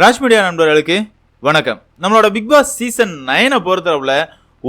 Raj media நண்பர்களுக்கு வணக்கம். நம்மளோட பிக் பாஸ் சீசன் நைனை பொறுத்தளவில்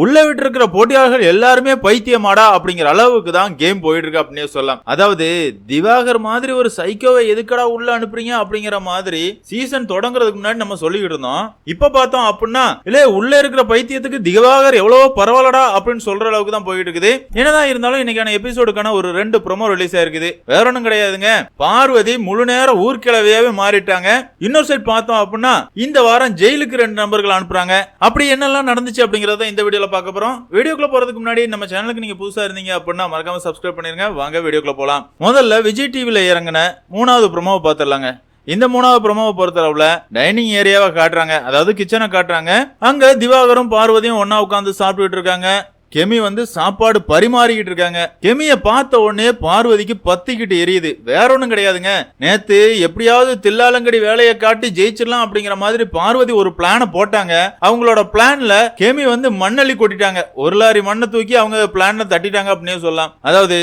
உள்ள விட்டு இருக்கிற போட்டியாளர்கள் எல்லாருமே பைத்தியமாடா அப்படிங்கிற அளவுக்கு தான் கேம் போயிட்டு இருக்கு அப்படின்னே சொல்லலாம். அதாவது திவாகர் மாதிரி ஒரு சைக்கோவை எதுக்கடா உள்ள அனுப்புறீங்க அப்படிங்கிற மாதிரி சீசன் தொடங்குறதுக்கு முன்னாடி நம்ம சொல்லிக்கிட்டு இருந்தோம். இப்ப பார்த்தோம் அப்படின்னா இல்ல உள்ள இருக்கிற பைத்தியத்துக்கு திவாகர் எவ்வளவோ பரவாயில்லடா அப்படின்னு சொல்ற அளவுக்கு தான் போயிட்டு இருக்குது என்னதான் இருந்தாலும் இன்னைக்கான எபிசோடுக்கான ஒரு ரெண்டு ப்ரோமோ ரிலீஸ் ஆயிருக்குது. வேற ஒன்றும் கிடையாதுங்க. பார்வதி முழு நேரம் ஊர்கிழவையாவே மாறிட்டாங்க. இன்னொரு சைட் பார்த்தோம் அப்படின்னா இந்த வாரம் ஜெயிலுக்கு ரெண்டு நம்பர்கள் அனுப்புறாங்க. அப்படி என்னெல்லாம் நடந்துச்சு அப்படிங்கறத இந்த வீடியோவில் பார்க்க போகிறோம் வீடியோக்குள்ள போறதுக்கு முன்னாடி நம்ம சேனலுக்கு நீங்க புதுசா இருந்தீங்க அப்படின்னா மறக்காம சப்ஸ்கிரைப் பண்ணிருங்க. வாங்க வீடியோக்குள்ள போலாம். முதல்ல விஜய் டிவியில் இறங்கின மூணாவது ப்ரொமோவை பார்த்துடலாங்க இந்த மூணாவது ப்ரொமோவை பொறுத்தளவுல டைனிங் ஏரியாவை காட்டுறாங்க. அதாவது கிச்சனை காட்டுறாங்க. அங்க திவாகரும் பார்வதியும் ஒன்னா உட்காந்து சாப்பிட்டுட்டு இருக்காங்க. கெமி வந்து சாப்பாடு பரிமாறிக்கிட்டு இருக்காங்க. கெமிய பார்த்த உடனே பார்வதிக்கு பத்திக்கிட்டு எரியுது. வேற ஒண்ணும் கிடையாதுங்க. நேத்து எப்படியாவது தில்லாலங்கடி வேலையை காட்டி ஜெயிச்சிடலாம் அப்படிங்கிற மாதிரி பார்வதி ஒரு பிளான போட்டாங்க. அவங்களோட பிளான்ல கெமி வந்து மண்ணள்ளி கொட்டிட்டாங்க. ஒரு லாரி மண்ணை தூக்கி அவங்க பிளான்ல தட்டிட்டாங்க அப்படின்னு சொல்லலாம். அதாவது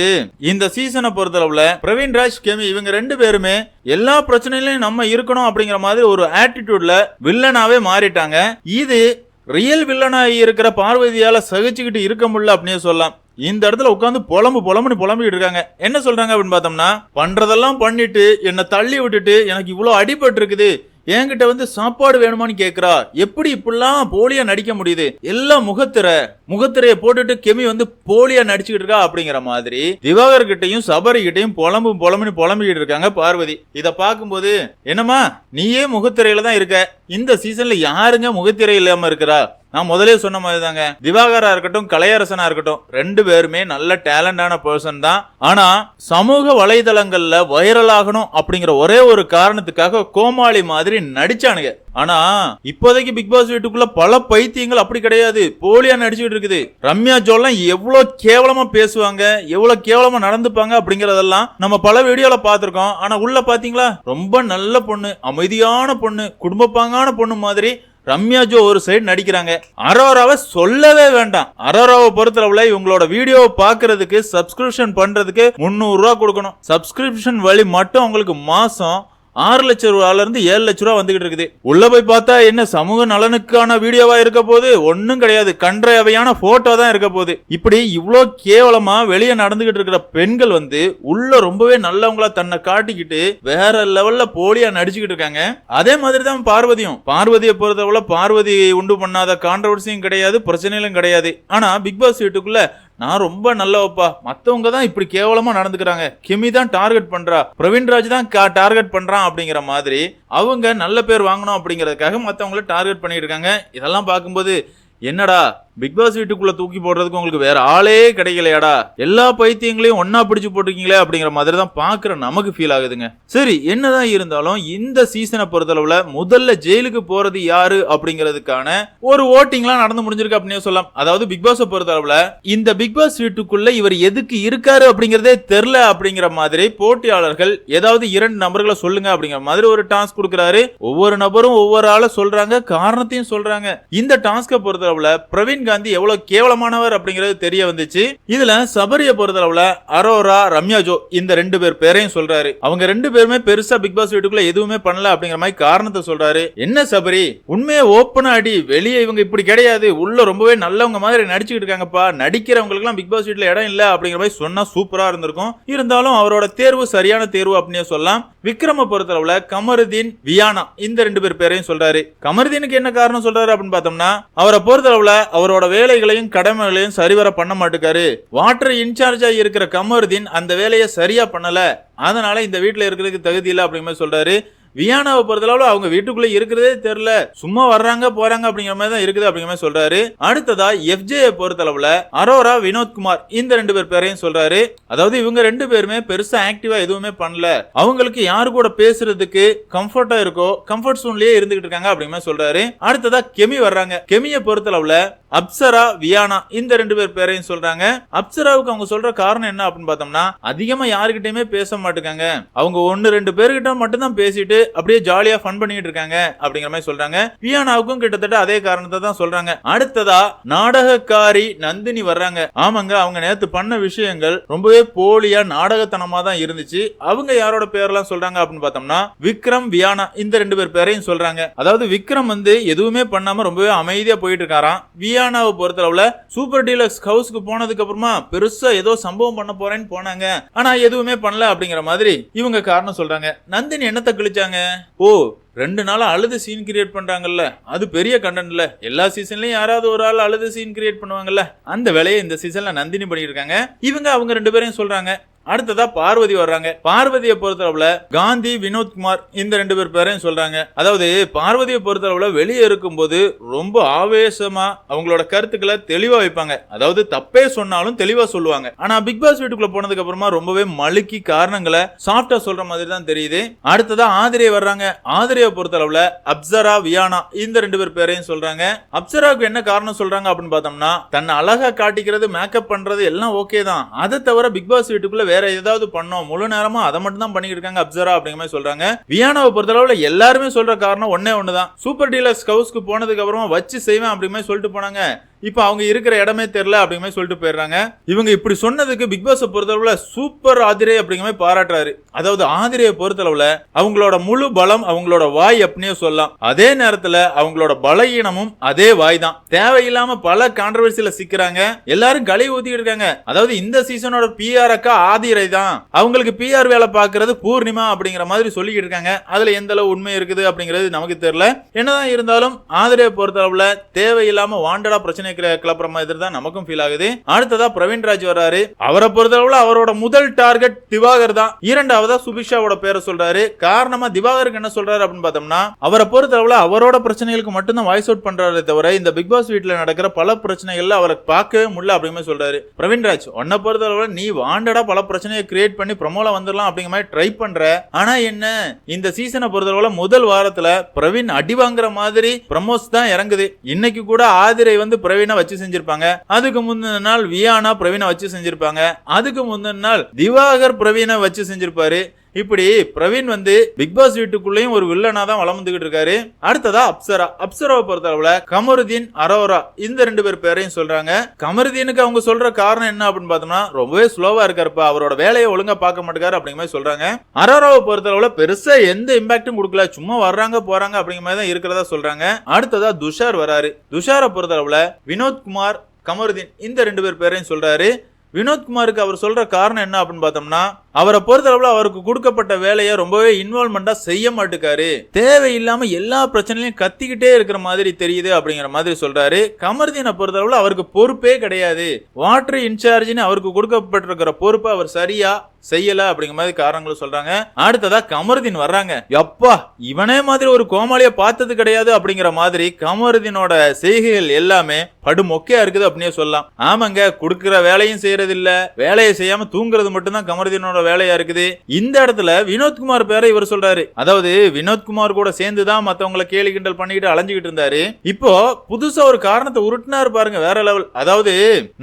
இந்த சீசனை பொறுத்தளவுல பிரவீன் ராஜ் கெமி இவங்க ரெண்டு பேருமே எல்லா பிரச்சனையிலையும் நம்ம இருக்கணும் அப்படிங்கிற மாதிரி ஒரு ஆட்டிடியூட்ல வில்லனாவே மாறிட்டாங்க. இது ரியல் வில்லனாக இருக்கிற பார்வதியால் சகிச்சுக்கிட்டு இருக்க முடியல அப்படின்னு சொல்லலாம். இந்த இடத்துல உட்காந்து புலம்பு புலம்புன்னு புலம்பிட்டு இருக்காங்க. என்ன சொல்றாங்க அப்படின்னு பார்த்தோம்னா பண்றதெல்லாம் பண்ணிட்டு என்னை தள்ளி விட்டுட்டு எனக்கு இவ்வளோ அடிபட்டு இருக்குது என்கிட்ட வந்து சாப்பாடு வேணுமான்னு கேக்குறா. எப்படி இப்படிலாம் போலியா நடிக்க முடியுது? எல்லாம் முகத்திரை முகத்திரையை போட்டுட்டு கெமி வந்து போலியா நடிச்சுக்கிட்டு இருக்கா அப்படிங்கிற மாதிரி திவாகர் கிட்டையும் சபரி கிட்டையும் புலம்பு புலம்புன்னு புலம்பிக்கிட்டு இருக்காங்க பார்வதி. இத பார்க்கும்போது என்னம்மா நீயே முகத்திரையில தான் இருக்க. இந்த சீசன்ல யாருங்க முகத்திரை இல்லாம இருக்கிறா? நான் முதலே சொன்ன மாதிரி தாங்க திவாகரா இருக்கட்டும் கலையரசனா இருக்கட்டும் ரெண்டு பேருமே நல்ல டேலண்டான பர்சன் தான். ஆனா சமூக வலைதளங்கள்ல வைரல் ஆகணும் அப்படிங்கிற ஒரே ஒரு காரணத்துக்காக கோமாளி மாதிரி நடிச்சானுங்க. ஆனா இப்போதைக்கு பிக் பாஸ் வீட்டுக்குள்ள பல பைத்தியங்கள் அப்படி கிடையாது. போலியா நடிச்சுட்டு இருக்குது. ரம்யா ஜோலாம் எவ்வளவு கேவலமா பேசுவாங்க எவ்வளவு கேவலமா நடந்துப்பாங்க அப்படிங்கறதெல்லாம் நம்ம பல வீடியோல பாத்திருக்கோம் ஆனா உள்ள பாத்தீங்களா ரொம்ப நல்ல பொண்ணு அமைதியான பொண்ணு குடும்பப்பாங்கான பொண்ணு மாதிரி ரம்யா ஜோ ஒரு சைடு நடிக்கிறாங்க. அரோராவை சொல்லவே வேண்டாம். அரோராவை பொறுத்தளவுல இவங்களோட வீடியோவை பார்க்கிறதுக்கு சப்ஸ்கிரிப்ஷன் பண்றதுக்கு முந்நூறு ரூபா கொடுக்கணும். சப்ஸ்கிரிப்ஷன் வழி மட்டும் உங்களுக்கு மாசம் ஆறு லட்சம் ரூபால இருந்து ஏழு லட்சம் ரூபா வந்துகிட்டு இருக்குது. உள்ள போய் பார்த்தா என்ன சமூக நலனுக்கான வீடியோவா இருக்க போது ஒண்ணும் கிடையாது. கன்றவையான போட்டோ தான் இருக்க போகுது. இப்படி இவ்வளோ கேவலமா வெளியே நடந்துகிட்டு இருக்கிற பெண்கள் வந்து உள்ள ரொம்பவே நல்லவங்களா தன்னை காட்டிக்கிட்டு வேற லெவல்ல போலியா நடிச்சுக்கிட்டு இருக்காங்க. அதே மாதிரி தான் பார்வதியும். பார்வதியை பொறுத்தவரை பார்வதி உண்டு பண்ணாத கான்ட்ரவர்சியும் கிடையாது பிரச்சனைகளும் கிடையாது. ஆனா பிக் பாஸ் வீட்டுக்குள்ள நான் ரொம்ப நல்லவப்பா. மற்றவங்க தான் இப்படி கேவலமாக நடந்துக்கிறாங்க. கிமி தான் டார்கெட் பண்ணுறா பிரவீன்ராஜ் தான் டார்கெட் பண்ணுறான் அப்படிங்கிற மாதிரி அவங்க நல்ல பேர் வாங்கணும் அப்படிங்கிறதுக்காக மற்றவங்கள டார்கெட் பண்ணிட்டு இருக்காங்க. இதெல்லாம் பார்க்கும்போது என்னடா பிக் பாஸ் வீட்டுக்குள்ள தூக்கி போடுறதுக்கு உங்களுக்கு வேற ஆளே கிடைக்கலையாடா? எல்லா பைத்தியங்களையும் ஒன்னா பிடிச்சு போட்டிருக்கீங்களே அப்படிங்கிற மாதிரி தான் பாக்குற நமக்கு ஃபீல் ஆகுதுங்க. சரி என்னதான் இருந்தாலும் இந்த சீசனை பொறுத்தளவுல முதல்ல ஜெயிலுக்கு போறது யாரு அப்படிங்கிறதுக்கான ஒரு ஓட்டிங்லாம் நடந்து முடிஞ்சிருக்கு அப்படின்னு சொல்லலாம். அதாவது பிக் பாஸ் பொறுத்தளவுல இந்த பிக் பாஸ் வீட்டுக்குள்ள இவர் எதுக்கு இருக்காரு அப்படிங்கறதே தெரில அப்படிங்கிற மாதிரி போட்டியாளர்கள் ஏதாவது இரண்டு நபர்களை சொல்லுங்க அப்படிங்கிற மாதிரி ஒரு டாஸ்க் கொடுக்குறாரு. ஒவ்வொரு நபரும் ஒவ்வொரு ஆளை சொல்றாங்க காரணத்தையும் சொல்றாங்க. இந்த டாஸ்கை பொறுத்தளவுல பிரவீன் காந்தி எவ்வளவு கேவலமானவர் அப்படிங்கிறது தெரிய வந்துச்சு. இதுல சபரியை பொறுத்தளவுல அரோரா ரம்யா ஜோ இந்த ரெண்டு பேர் பேரையும் சொல்றாரு. அவங்க ரெண்டு பேருமே பெருசா பிக் பாஸ் வீட்டுக்குள்ள எதுவுமே பண்ணல அப்படிங்கிற மாதிரி காரணத்தை சொல்றாரு. என்ன சபரி? உண்மையை ஓப்பனா அடி வெளியே இவங்க இப்படி கிடையாது. உள்ள ரொம்பவே நல்லவங்க மாதிரி நடிச்சுக்கிட்டு இருக்காங்கப்பா. நடிக்கிறவங்களுக்கு எல்லாம் பிக் பாஸ் வீட்டுல இடம் இல்ல அப்படிங்கிற மாதிரி சொன்னா சூப்பரா இருந்திருக்கும். இருந்தாலும் அவரோட தேர்வு சரியான தேர்வு அப்படின்னு சொல்லலாம். விக்ரம பொறுத்தளவுல கமருதீன் வியானா. இந்த ரெண்டு பேர் பேரையும் சொல்றாரு. கமருதீனுக்கு என்ன காரணம் சொல்றாரு அப்படின்னு பார்த்தோம்னா அவரை பொறுத்தளவுல அவரோட வேலைகளையும் கடமைகளையும் சரிவர பண்ண மாட்டுக்காரு. வாட்டர் இன்சார்ஜா இருக்கிற கமருதீன் அந்த வேலையை சரியா பண்ணல. அதனால இந்த வீட்டுல இருக்கிறதுக்கு தகுதி இல்லை அப்படிங்கிற சொல்றாரு. வியானாவை பொறுத்தளவு அவங்க வீட்டுக்குள்ள இருக்கிறதே தெரியல. சும்மா வர்றாங்க போறாங்க அப்படிங்கிற மாதிரி தான் இருக்குது அப்படிங்கிற மாதிரி சொல்றாரு. அடுத்ததா எஃப்ஜே பொறுத்தளவுல அரோரா வினோத்குமார் இந்த ரெண்டு பேர் பேரையும் சொல்றாரு. அதாவது இவங்க ரெண்டு பேருமே பெருசா ஆக்டிவா எதுவுமே பண்ணல. அவங்களுக்கு யாரு கூட பேசுறதுக்கு கம்ஃபர்ட்டா இருக்கோ கம்ஃபர்ட் சோன்லயே இருந்துகிட்டு இருக்காங்க அப்படிங்கிற மாதிரி சொல்றாரு. அடுத்ததா கெமி வர்றாங்க. கெமியை பொறுத்தளவுல அப்சரா வியானா இந்த ரெண்டு பேர் பேரையும் சொல்றாங்க. அப்சராவுக்கு அவங்க சொல்ற காரணம் என்ன அப்படின்னு பார்த்தோம்னா அதிகமா யாருக்கிட்டயுமே பேச மாட்டேங்காங்க. அவங்க ஒன்னு ரெண்டு பேர்கிட்ட மட்டும் தான் பேசிட்டு அப்படியே ஜாலியா ஃபன் பண்ணிட்டு இருக்காங்க அப்படிங்கிற மாதிரி சொல்றாங்க. வியானாவுக்கும் கிட்டத்தட்ட அதே காரணத்தை தான் சொல்றாங்க. அடுத்ததா நாடகக்காரி நந்தினி வர்றாங்க. ஆமாங்க அவங்க நேத்து பண்ண விஷயங்கள் ரொம்பவே போலியா நாடகத்தனமா தான் இருந்துச்சு. அவங்க யாரோட பேர்லாம் சொல்றாங்க அப்படின்னு பார்த்தோம்னா விக்ரம் வியானா இந்த ரெண்டு பேர் பேரையும் சொல்றாங்க. அதாவது விக்ரம் வந்து எதுவுமே பண்ணாம ரொம்பவே அமைதியா போயிட்டு இருக்காராம். வியானாவை பொறுத்தளவுல சூப்பர் டீலக்ஸ் ஹவுஸ்க்கு போனதுக்கு அப்புறமா பெருசா ஏதோ சம்பவம் பண்ண போறேன்னு போனாங்க. ஆனா எதுவுமே பண்ணல அப்படிங்கிற மாதிரி இவங்க காரணம் சொல்றாங்க. நந்தினி என்னத்தை கிழிச்சாங்க? ஓ ரெண்டு நாளா அழுது சீன் கிரியேட் பண்றாங்கல்ல. அது பெரிய கண்டென்ட்ல எல்லா சீசன்லயும் யாராவது ஒரு ஆள் அழுது சீன் கிரியேட் பண்ணுவாங்கல்ல. அந்த வேலையை இந்த சீசன்ல நந்தினி பண்ணியிருக்காங்க. இவங்க அவங்க ரெண்டு பேரையும் சொல்றாங்க. அடுத்ததா பார்வதி வர்றாங்க. பார்வதியை பொறுத்தளவுல காந்தி வினோத்குமார் இந்த ரெண்டு பேர் பேரையும் சொல்றாங்க. அதாவது பார்வதியை பொறுத்தளவுல வெளியே இருக்கும்போது ரொம்ப ஆவேசமா அவங்களோட கருத்துக்களை தெளிவா வைப்பாங்க. அதாவது தப்பே சொன்னாலும் தெளிவா சொல்லுவாங்க. ஆனா பிக் பாஸ் வீட்டுக்குள்ள போனதுக்கு அப்புறமா ரொம்பவே மழுக்கி காரணங்களை சாஃப்டா சொல்ற மாதிரி தான் தெரியுது. அடுத்ததா ஆதிரியை வர்றாங்க. ஆதிரியை பொறுத்தளவுல அப்சரா வியானா இந்த ரெண்டு பேர் பேரையும் சொல்றாங்க. அப்சராவுக்கு என்ன காரணம் சொல்றாங்க அப்படின்னு பார்த்தோம்னா தன்னை அழகா காட்டிக்கிறது மேக்கப் பண்றது எல்லாம் ஓகே தான். அதை தவிர பிக் பாஸ் வீட்டுக்குள்ள வேற ஏதாவது பண்ணோம் முழு நேரமா அதை மட்டும் தான் பண்ணிட்டு இருக்காங்க அப்சரா அப்படிங்கிற மாதிரி சொல்றாங்க. வியானாவை பொறுத்தளவுல எல்லாருமே சொல்ற காரணம் ஒன்னே ஒண்ணுதான். சூப்பர் டீலக்ஸ் ஹவுஸ்க்கு போனதுக்கு அப்புறமா வச்சு செய்வேன் அப்படிங்கிற மாதிரி சொல்லிட்டு போனாங்க. இப்போ அவங்க இருக்கிற இடமே தெரில அப்படிங்கிற மாதிரி சொல்லிட்டு போயிடுறாங்க. இவங்க இப்படி சொன்னதுக்கு பிக் பாஸ் பொறுத்தளவுல சூப்பர் ஆதிரே அப்படிங்கிற மாதிரி பாராட்டுறாரு. அதாவது ஆதிரையை பொறுத்தளவுல அவங்களோட முழு பலம் அவங்களோட வாய் அப்படின்னே சொல்லலாம். அதே நேரத்துல அவங்களோட பலகீனமும் அதே வாய் தான் தேவையில்லாம பல கான்ட்ரவர்சியில சிக்கிறாங்க. எல்லாரும் களி ஊத்திட்டு இருக்காங்க. அதாவது இந்த சீசனோட பிஆர் அக்கா ஆதிரை தான். அவங்களுக்கு பிஆர் வேலை பாக்குறது பூர்ணிமா அப்படிங்கிற மாதிரி சொல்லிக்கிட்டு இருக்காங்க. அதுல எந்த அளவு உண்மை இருக்குது அப்படிங்கிறது நமக்கு தெரியல. என்னதான் இருந்தாலும் ஆதிரையை பொறுத்தளவுல தேவையில்லாம வாண்டடா பிரச்சனை கிள- கிளப்புற மாதிரி தான் நமக்கும் ஃபீல் ஆகுது. அடுத்ததா பிரவீன் ராஜ் வர்றாரு. அவரை பொறுத்தளவுல அவரோட முதல் டார்கெட் திவாகர் தான். இரண்டாவதா சுபிஷாவோட பேரை சொல்றாரு. காரணமா திவாகருக்கு என்ன சொல்றாரு அப்படின்னு பார்த்தோம்னா அவரை பொறுத்தளவுல அவரோட பிரச்சனைகளுக்கு மட்டும்தான் வாய்ஸ் அவுட் பண்றாரு தவிர இந்த பிக் பாஸ் வீட்ல நடக்கிற பல பிரச்சனைகள்ல அவரை பார்க்கவே முடியல அப்படின்னு சொல்றாரு. பிரவீன் ராஜ் உன்னை பொறுத்தளவுல நீ வாண்டடா பல பிரச்சனையை கிரியேட் பண்ணி ப்ரமோல வந்துடலாம் அப்படிங்கிற மாதிரி ட்ரை பண்ற. ஆனா என்ன இந்த சீசனை பொறுத்தளவுல முதல் வாரத்துல பிரவீன் அடி வாங்குற மாதிரி ப்ரமோஸ் தான் இறங்குது. இன்னைக்கு கூட ஆதிரை வந்து பிரவீன் வச்சு செஞ்சிருப்பாங்க. அதுக்கு முந்தின நாள் வியானா பிரவீனை வச்சு செஞ்சிருப்பாங்க. அதுக்கு முந்தின நாள் திவாகர் பிரவீனை வச்சு செஞ்சிருப்பாரு. இப்படி பிரவீன் வந்து பிக் பாஸ் வீட்டுக்குள்ளேயும் ஒரு வில்லனா தான் வளர்ந்துகிட்டு இருக்காரு. அடுத்ததா அப்சரா. அப்சராவை பொறுத்தளவுல கமருதீன் அரோரா இந்த ரெண்டு பேர் பேரையும் சொல்றாங்க. கமருதீனுக்கு அவங்க சொல்ற காரணம் என்ன அப்படின்னு பார்த்தோம்னா ரொம்பவே ஸ்லோவா இருக்காருப்பா. அவரோட வேலையை ஒழுங்கா பார்க்க மாட்டேங்காரு அப்படிங்கிற மாதிரி சொல்றாங்க. அரோராவை பொறுத்தளவுல பெருசா எந்த இம்பாக்டும் கொடுக்கல. சும்மா வர்றாங்க போறாங்க அப்படிங்கிற மாதிரி தான் இருக்கிறதா சொல்றாங்க. அடுத்ததா துஷார் வராரு. துஷாரை பொறுத்தளவுல வினோத்குமார் கமருதீன் இந்த ரெண்டு பேர் பேரையும் சொல்றாரு. வினோத்குமாருக்கு அவர் சொல்ற காரணம் என்ன அப்படின்னு பார்த்தோம்னா அவரை பொறுத்தளவுல அவருக்கு கொடுக்கப்பட்ட வேலையை ரொம்பவே இன்வால்மெண்டா செய்ய மாட்டுக்காரு. தேவையில்லாம எல்லா பிரச்சனையும் கத்திக்கிட்டே இருக்கிற மாதிரி தெரியுது அப்படிங்கிற மாதிரி சொல்றாரு. கமர்தீனை பொறுத்தளவுல அவருக்கு பொறுப்பே கிடையாது. வாட்டர் இன்சார்ஜ்னு அவருக்கு கொடுக்கப்பட்டிருக்கிற பொறுப்பை அவர் சரியா செய்யல அப்படிங்கிற மாதிரி காரணங்களும் சொல்றாங்க. அடுத்ததா கமருதீன் வர்றாங்க. எப்பா இவனே மாதிரி ஒரு கோமாளிய பார்த்தது கிடையாது அப்படிங்கிற மாதிரி கமருதீனோட செய்கைகள் எல்லாமே படு மொக்கையா இருக்குது அப்படின்னே சொல்லலாம். ஆமாங்க கொடுக்கிற வேலையும் செய்யறது இல்ல வேலையை செய்யாம தூங்குறது மட்டும்தான் கமருதீனோட பண்ற வேலையா இருக்குது. இந்த இடத்துல வினோத்குமார் பேரை இவர் சொல்றாரு. அதாவது வினோத்குமார் கூட சேர்ந்து தான் மத்தவங்களை கேலி கிண்டல் பண்ணிக்கிட்டு அலைஞ்சுக்கிட்டு இருந்தாரு. இப்போ புதுசா ஒரு காரணத்தை உருட்டினாரு பாருங்க வேற லெவல். அதாவது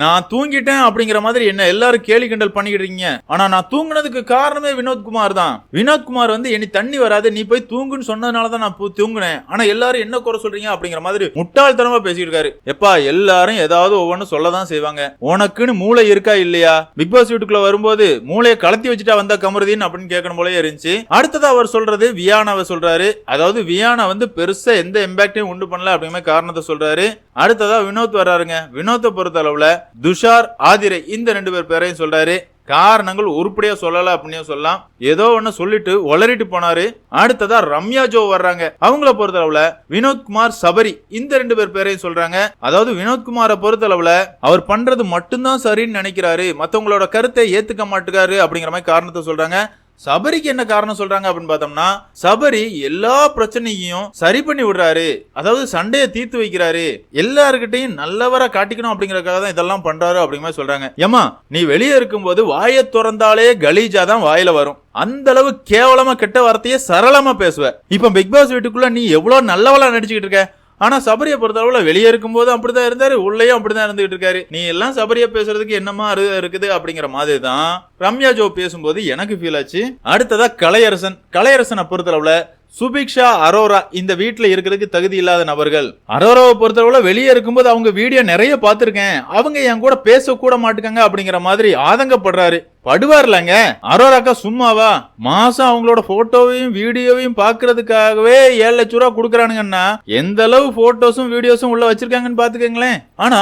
நான் தூங்கிட்டேன் அப்படிங்கிற மாதிரி என்ன எல்லாரும் கேலி கிண்டல் பண்ணிக்கிட்டு இருக்கீங்க. ஆனா நான் தூங்கினதுக்கு காரணமே வினோத்குமார் தான். வினோத்குமார் வந்து இனி தண்ணி வராது நீ போய் தூங்குன்னு சொன்னதுனால தான் நான் தூங்குனேன். ஆனா எல்லாரும் என்ன குறை சொல்றீங்க? அப்படிங்கிற மாதிரி முட்டாள்தனமா பேசிட்டு இருக்காரு எப்பா எல்லாரும் ஏதாவது ஒவ்வொன்னு சொல்லதான் செய்வாங்க. உனக்குன்னு மூளை இருக்கா இல்லையா? பிக் பாஸ் வீட்டுக்குள்ள வரும்போது மூளையை கலத்தி வச்சுட்டா வந்தா கமருதீன் அப்படின்னு கேட்கணும் போலயே இருந்துச்சு. அடுத்ததா அவர் சொல்றது வியானாவை சொல்றாரு. அதாவது வியானா வந்து பெருசா எந்த இம்பாக்டையும் உண்டு பண்ணல அப்படிங்கிற காரணத்தை சொல்றாரு. அடுத்ததா வினோத் வர்றாருங்க. வினோத்தை பொறுத்த அளவுல துஷார் ஆதிரை இந்த ரெண்டு பேர் பேரையும் சொல்றாரு. காரணங்கள் உருப்படியா சொல்லல அப்படின்னு சொல்லலாம். ஏதோ ஒண்ணு சொல்லிட்டு ஒளரிட்டு போனாரு. அடுத்ததா ரம்யா ஜோ வர்றாங்க. அவங்கள பொறுத்தளவுல வினோத்குமார் சபரி இந்த ரெண்டு பேர் பேரையும் சொல்றாங்க. அதாவது வினோத்குமாரை பொறுத்தளவுல அவர் பண்றது மட்டும்தான் சரின்னு நினைக்கிறாரு. மத்தவங்களோட கருத்தை ஏத்துக்க மாட்டுக்காரு அப்படிங்கிற மாதிரி காரணத்தை சொல்றாங்க. சபரிக்கு என்ன காரணம் சொல்றாங்க அப்படின்னு பார்த்தோம்னா சபரி எல்லா பிரச்சனையும் சரி பண்ணி விடுறாரு. அதாவது சண்டையை தீர்த்து வைக்கிறாரு. எல்லாருக்கிட்டையும் நல்லவரா காட்டிக்கணும் அப்படிங்கறதுக்காக தான் இதெல்லாம் பண்றாரு அப்படிங்கிற சொல்றாங்க. ஏமா நீ வெளியே இருக்கும்போது வாயை திறந்தாலே கலீஜா தான் வாயில வரும். அந்த அளவு கேவலமா கெட்ட வார்த்தையை சரளமா பேசுவ. இப்ப பிக் பாஸ் வீட்டுக்குள்ள நீ எவ்வளவு நல்லவளா நடிச்சுக்கிட்டு இருக்க? ஆனா சபரியை பொறுத்தளவுல வெளியே இருக்கும்போது அப்படிதான் இருந்தாரு உள்ளேயும் அப்படிதான் இருந்துகிட்டு இருக்காரு. நீ எல்லாம் சபரியை பேசுறதுக்கு என்னமா இரு- இருக்குது அப்படிங்கிற மாதிரி தான் ரம்யா ஜோ பேசும்போது எனக்கு ஃபீல் ஆச்சு. அடுத்ததா கலையரசன். கலையரசனை பொறுத்தளவுல சுபிக்ஷா அரோரா இந்த வீட்ல இருக்கிறதுக்கு தகுதி இல்லாத நபர்கள். அரோராவை பொறுத்தளவுல வெளியே இருக்கும்போது அவங்க வீடியோ நிறைய பார்த்துருக்கேன். அவங்க என் கூட பேசக்கூட மாட்டுக்காங்க அப்படிங்கிற மாதிரி ஆதங்கப்படுறாரு. படுவார்லங்க. அரோராக்கா சும்மாவா? மாசம் அவங்களோட போட்டோவையும் வீடியோவையும் பாக்குறதுக்காகவே ஏழு லட்ச ரூபா கொடுக்குறானுங்கன்னா எந்த அளவு போட்டோஸும் வீடியோஸும் உள்ள வச்சிருக்காங்கன்னு பாத்துக்கங்களேன் ஆனா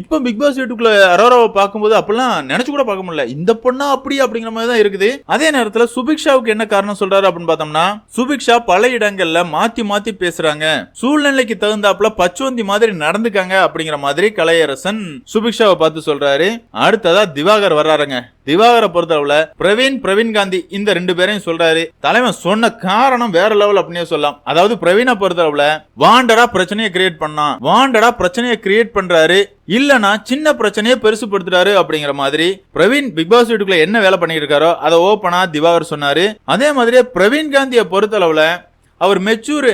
இப்ப பிக் பாஸ் வீட்டுக்குள்ள அரோராவை பார்க்கும்போது அப்பெல்லாம் நினைச்சு கூட பார்க்க முடியல. இந்த பொண்ணா அப்படி அப்படிங்கிற மாதிரி தான் இருக்குது. அதே நேரத்துல சுபிக்ஷாவுக்கு என்ன காரணம் சொல்றாரு அப்படின்னு பார்த்தோம்னா சுபிக்ஷா பல இடங்கள்ல மாத்தி மாத்தி பேசுறாங்க. சூழ்நிலைக்கு தகுந்தாப்புல பச்சுவந்தி மாதிரி நடந்துக்காங்க அப்படிங்கிற மாதிரி கலையரசன் சுபிக்ஷாவை பார்த்து சொல்றாரு. அடுத்ததா திவாகர் வர்றாருங்க. திவாகரை பொறுத்தளவுல பிரவீன் பிரவீன் காந்தி இந்த ரெண்டு பேரையும் சொல்றாரு. தலைவன் சொன்ன காரணம் வேற லெவல் அப்படின்னே சொல்லலாம். அதாவது பிரவீனை பொறுத்தளவுல வாண்டடா பிரச்சனையை கிரியேட் பண்ணான். வாண்டடா பிரச்சனையை கிரியேட் பண்றாரு. இல்லனா சின்ன பிரச்சனையே பெருசுப்படுத்துறாரு அப்படிங்கிற மாதிரி பிரவீன் பிக் பாஸ் வீட்டுக்குள்ள என்ன வேலை பண்ணிட்டு இருக்காரோ அதை ஓப்பனா திவாகர் சொன்னாரு. அதே மாதிரி பிரவீன் காந்தியை பொறுத்தளவுல அவர் மெச்சூர்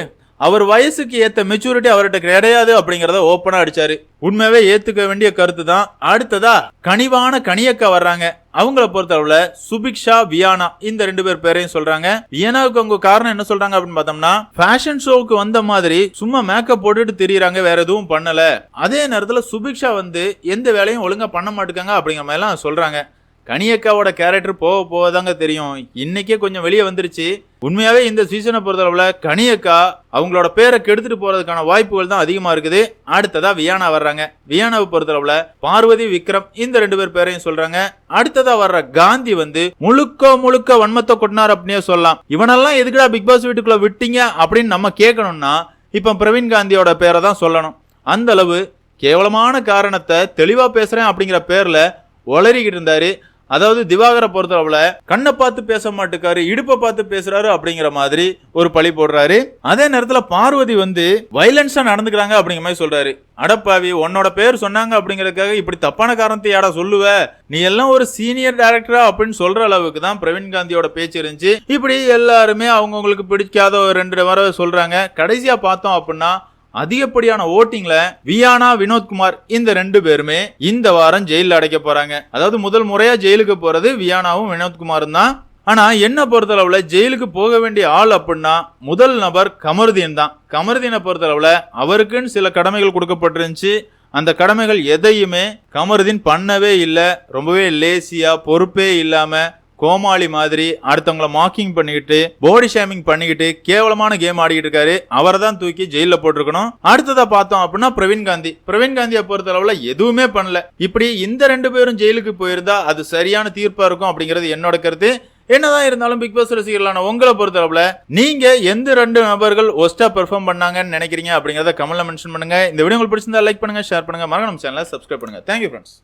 அவர் வயசுக்கு ஏத்த மெச்சூரிட்டி அவர்கிட்ட கிடையாது அப்படிங்கறத ஓப்பனாக அடிச்சாரு. உண்மையாவே ஏத்துக்க வேண்டிய கருத்து தான் அடுத்ததா கனிவான கனியக்கா வர்றாங்க. அவங்கள பொறுத்தளவுல சுபிக்ஷா வியானா இந்த ரெண்டு பேர் பேரையும் சொல்றாங்க. வியானாவுக்கு அவங்க காரணம் என்ன சொல்றாங்க அப்படின்னு பார்த்தோம்னா ஃபேஷன் ஷோவுக்கு வந்த மாதிரி சும்மா மேக்கப் போட்டுட்டு திரியறாங்க வேற எதுவும் பண்ணல. அதே நேரத்துல சுபிக்ஷா வந்து எந்த வேலையும் ஒழுங்கா பண்ண மாட்டேங்காங்க அப்படிங்கிற மாதிரி எல்லாம் சொல்றாங்க. கனியக்காவோட கேரக்டர் போக போக தாங்க தெரியும். இன்னைக்கே கொஞ்சம் வெளியே வந்துருச்சு. உண்மையாவே இந்த சீசனை பொறுத்தளவுல கனியக்கா அவங்களோட பேரை கெடுத்துட்டு போறதுக்கான வாய்ப்புகள் தான் அதிகமா இருக்குது. அடுத்ததா வியானா வர்றாங்க. வியானாவை பொறுத்தளவுல பார்வதி விக்ரம் இந்த ரெண்டு பேர் பேரையும் சொல்றாங்க. அடுத்ததா வர்ற காந்தி வந்து முழுக்க முழுக்க வன்மத்தை கொட்டினார் அப்படின்னே சொல்லலாம். இவனெல்லாம் எதுக்குடா பிக் பாஸ் வீட்டுக்குள்ள விட்டீங்க அப்படின்னு நம்ம கேட்கணும்னா இப்ப பிரவீன் காந்தியோட பேரை தான் சொல்லணும். அந்த அளவு கேவலமான காரணத்தை தெளிவா பேசுறேன் அப்படிங்கிற பேர்ல உளறிக்கிட்டு இருந்தாரு. அதாவது திவாகரை பொறுத்தளவுல கண்ணை பார்த்து பேச மாட்டுக்காரு இடுப்பை பார்த்து பேசுறாரு அப்படிங்கிற மாதிரி ஒரு பழி போடுறாரு. அதே நேரத்துல பார்வதி வந்து வைலன்ஸா நடந்துக்கிறாங்க அப்படிங்கிற மாதிரி சொல்றாரு. அடப்பாவி உன்னோட பேர் சொன்னாங்க அப்படிங்கறதுக்காக இப்படி தப்பான காரணத்தை யாரா சொல்லுவ? நீ எல்லாம் ஒரு சீனியர் டைரக்டரா அப்படின்னு சொல்ற அளவுக்கு தான் பிரவீன் காந்தியோட பேச்சு இருந்துச்சு. இப்படி எல்லாருமே அவங்கவுங்களுக்கு பிடிக்காத ஒரு ரெண்டு வர சொல்றாங்க. கடைசியா பார்த்தோம் அப்படின்னா அதிகப்படியான ஓட்டிங்ல வியானா வினோத்குமார் இந்த ரெண்டு பேருமே இந்த வாரம் ஜெயில அடைக்க போறாங்க. அதாவது முதல் முறையா ஜெயிலுக்கு போறது வியானாவும் வினோத்குமாரும் தான். ஆனா என்ன பொறுத்தளவுல ஜெயிலுக்கு போக வேண்டிய ஆள் அப்படின்னா முதல் நபர் கமருதீன் தான். கமருதீனை பொறுத்தளவுல அவருக்குன்னு சில கடமைகள் கொடுக்கப்பட்டிருந்துச்சு. அந்த கடமைகள் எதையுமே கமருதீன் பண்ணவே இல்லை. ரொம்பவே லேசியா பொறுப்பே இல்லாம கோமாளி மாதிரி அடுத்தவங்கள மாக்கிங் பண்ணிக்கிட்டு போடி ஷேமிங் பண்ணிக்கிட்டு கேவலமான கேம் ஆடிக்கிட்டு இருக்காரு. அவரை தான் தூக்கி ஜெயில போட்டிருக்கணும். அடுத்ததா பார்த்தோம் அப்படின்னா பிரவீன் காந்தி. பிரவீன் காந்தியை பொறுத்த அளவுல எதுவுமே பண்ணல. இப்படி இந்த ரெண்டு பேரும் ஜெயிலுக்கு போயிருந்தா அது சரியான தீர்ப்பா இருக்கும் அப்படிங்கிறது என்னோட கருத்து. என்னதான் இருந்தாலும் பிக் பாஸ் ரசிகர்களான உங்களை பொறுத்தளவுல நீங்க எந்த ரெண்டு நபர்கள் ஒஸ்டா பெர்ஃபார்ம் பண்ணாங்கன்னு நினைக்கிறீங்க அப்படிங்கறத கமெண்ட்ல மென்ஷன் பண்ணுங்க. இந்த வீடியோ உங்களுக்கு பிடிச்சிருந்தா லைக் பண்ணுங்க ஷேர் பண்ணுங்க. மறக்காம நம்ம சேனலை சப்ஸ்கிரைப் பண்ணுங்க. Thank you friends